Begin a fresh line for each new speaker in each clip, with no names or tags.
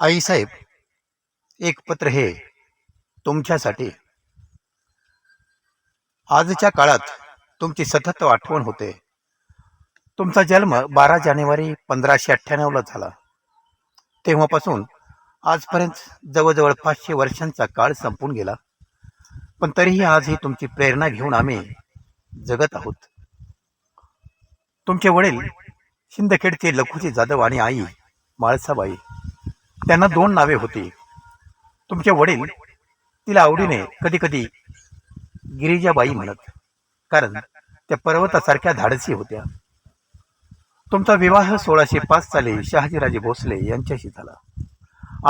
आईसाहेब एक पत्र हे तुमच्यासाठी. आजच्या काळात तुमची सतत आठवण होते. तुमचा जन्म बारा जानेवारी पंधराशे अठ्ठ्याण्णवला झाला. तेव्हापासून आजपर्यंत जवळजवळ पाचशे वर्षांचा काळ संपून गेला. पण तरीही आज ही तुमची प्रेरणा घेऊन आम्ही जगत आहोत. तुमचे वडील शिंदखेडचे लखुजी जाधव आणि आई माळसाबाई त्यांना दोन नावे होती. तुमचे वडील तिला आवडीने कधी कधी गिरिजाबाई म्हणत कारण त्या पर्वतासारख्या धाडसी होत्या. तुमचा विवाह सोळाशे पाच साली शहाजीराजे भोसले यांच्याशी झाला.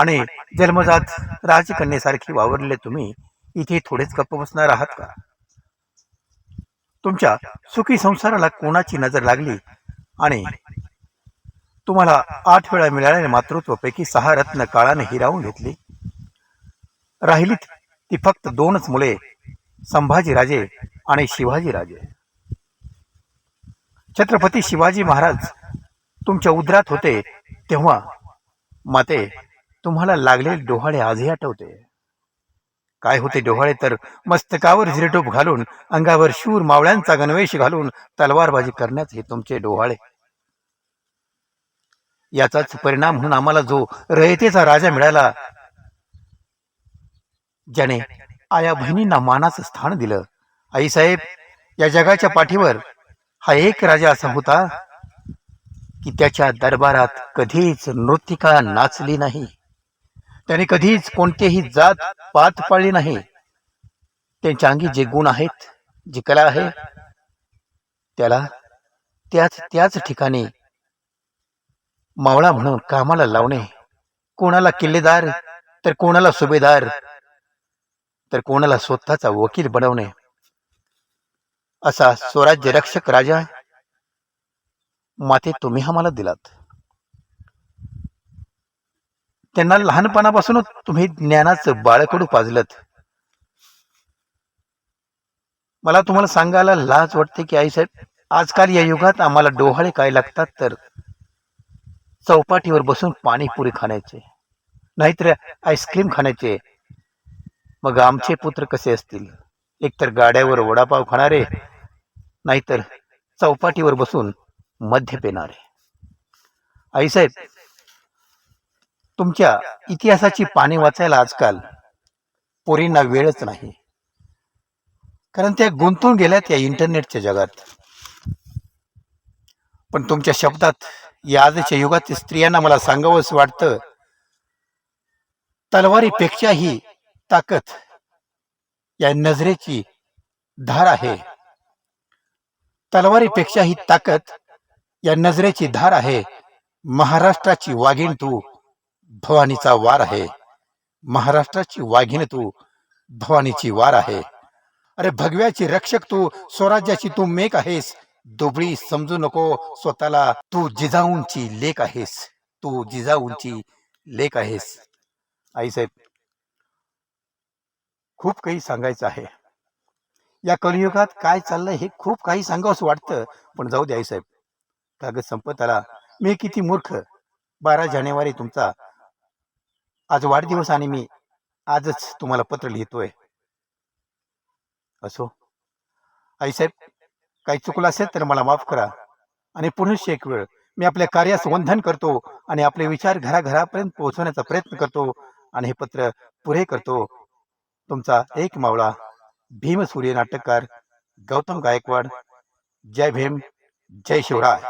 आणि जन्मजात राजकन्येसारखी वावरलेले तुम्ही इथे थोडेच गप्प बसणार आहात का? तुमच्या सुखी संसाराला कोणाची नजर लागली? आणि तुम्हाला आठ वेळा मिळाल्याने मातृत्वपैकी सहा रत्न काळाने हिरावून घेतली. राहिलीत ती फक्त दोनच मुले संभाजीराजे आणि शिवाजीराजे. छत्रपती शिवाजी महाराज तुमच्या उदरात होते तेव्हा माते तुम्हाला लागलेले डोहाळे आजही आठवते. काय होते डोहाळे तर मस्तकावर झिरटोप घालून अंगावर शूर मावळ्यांचा गणवेश घालून तलवारबाजी करण्याचे तुमचे डोहाळे. याचाच परिणाम म्हणून आम्हाला जो रयतेचा राजा मिळाला ज्याने आया बहिणींना मानाचं स्थान दिलं. आईसाहेब या जगाच्या पाठीवर हा एक राजा असा होता की त्याच्या दरबारात कधीच नृत्तिका नाचली नाही. त्याने कधीच कोणतेही जात पात पाळली नाही. त्यांच्या अंगी जे गुण आहेत जी कला आहे त्याला त्याच त्याच ठिकाणी मावळा म्हणून कामाला लावणे. कोणाला किल्लेदार तर कोणाला सुभेदार. तर कोणाला स्वतःचा वकील बनवणे. असा स्वराज्य रक्षक राजा माते तुम्ही आम्हाला दिलात. त्यांना लहानपणापासूनच तुम्ही ज्ञानाचं बाळकडू पाजलत. मला तुम्हाला सांगायला लाज वाटते की आईसाहेब आजकाल या युगात आम्हाला डोहाळे काय लागतात तर चौपाटीवर बसून पाणीपुरी खाण्याचे नाहीतर आईस्क्रीम खाण्याचे. मग आमचे पुत्र कसे असतील? एकतर गाड्यावर वडापाव खाणारे नाहीतर चौपाटीवर बसून मद्य पेणारे. आईसाहेब तुमच्या इतिहासाची पाने वाचायला आजकाल पोरींना वेळच नाही. कारण त्या गुंतून गेल्यात या इंटरनेटच्या जगात. पण तुमच्या शब्दात या आजच्या युगातील स्त्रियांना मला सांगावंच वाटतं तलवारीपेक्षाही ताकद या नजरेची धार आहे. तलवारीपेक्षाही ताकद या नजरेची धार आहे. महाराष्ट्राची वाघीण तू भवानीचा वार आहे. महाराष्ट्राची वाघीण तू भवानीची वार आहे. अरे भगव्याची रक्षक तू स्वराज्याची तू मेक आहेस. दुबळी समजू नको स्वतःला. तू जिजाऊंची लेख आहेस. तू जिजाऊंची लेख आहेस. आईसाहेब खूप काही सांगायचं आहे. या कलियुगात काय चाललंय हे खूप काही सांगावंसं वाटतं. पण जाऊ दे आईसाहेब कागद संपत आला. मी किती मूर्ख. बारा जानेवारी तुमचा. आज वाढदिवस आणि मी आजच तुम्हाला पत्र लिहितोय. असो. आईसाहेब काही चुकलं असेल तर मला माफ करा. आणि पुनश्च एक वेळ. मी आपल्या कार्यास वंधन करतो आणि आपले विचार घराघरापर्यंत पोहोचवण्याचा प्रयत्न करतो आणि हे पत्र पुरे करतो. तुमचा एक मावळा भीमसूर्य नाटककार गौतम गायकवाड. जय भीम जय शिवराय.